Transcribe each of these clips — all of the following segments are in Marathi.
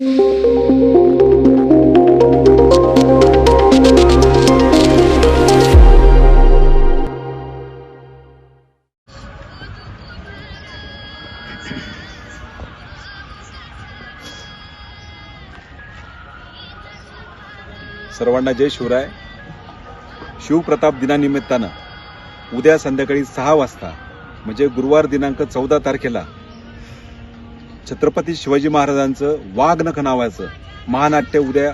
सर्वांना जय शिवराय. शिवप्रताप दिनानिमित्तानं उद्या संध्याकाळी सहा वाजता म्हणजे गुरुवार दिनांक चौदा तारखेला छत्रपती शिवाजी महाराजांचं वाघनख नावाचं महानाट्य उद्या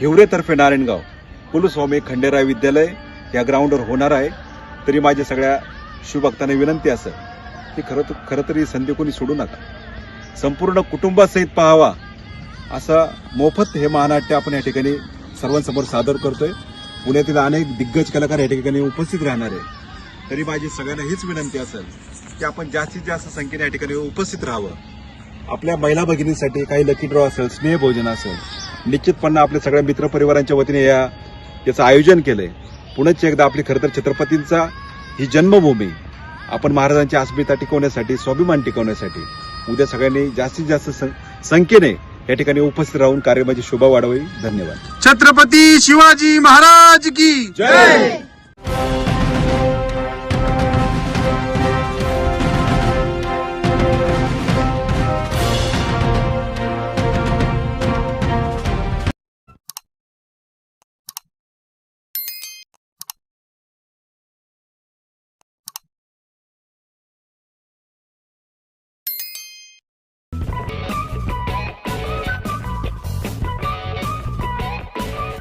हिवरेतर्फे नारायणगाव. कुलस्वामी खंडेराय विद्यालय या ग्राउंडवर होणार आहे. तरी माझ्या सगळ्या शिवभक्तांना विनंती असं की खरं तर खरं तरी संधी कोणी सोडू नका. संपूर्ण कुटुंबासहित पाहावा असं मोफत हे महानाट्य आपण या ठिकाणी सर्वांसमोर सादर करतोय. पुण्यातील अनेक दिग्गज कलाकार या ठिकाणी उपस्थित राहणार आहे. तरी माझी सगळ्यांना हीच विनंती असेल की आपण जास्तीत जास्त संख्येने या ठिकाणी उपस्थित राहावं. आपल्या महिला भगिनींसाठी काही लकी ड्रॉ असेल स्नेहभोजन असेल निश्चितपणे आपल्या सगळ्या मित्रपरिवारांच्या वतीने या याचं आयोजन केलंय. पुण्याची एकदा आपली खरं तर छत्रपतींचा ही जन्मभूमी आपण महाराजांची अस्मिता टिकवण्यासाठी स्वाभिमान टिकवण्यासाठी उद्या सगळ्यांनी जास्तीत जास्त सं- संख्येने या ठिकाणी उपस्थित राहून कार्यक्रमाची शोभा वाढवावी. धन्यवाद. छत्रपती शिवाजी महाराज की जय!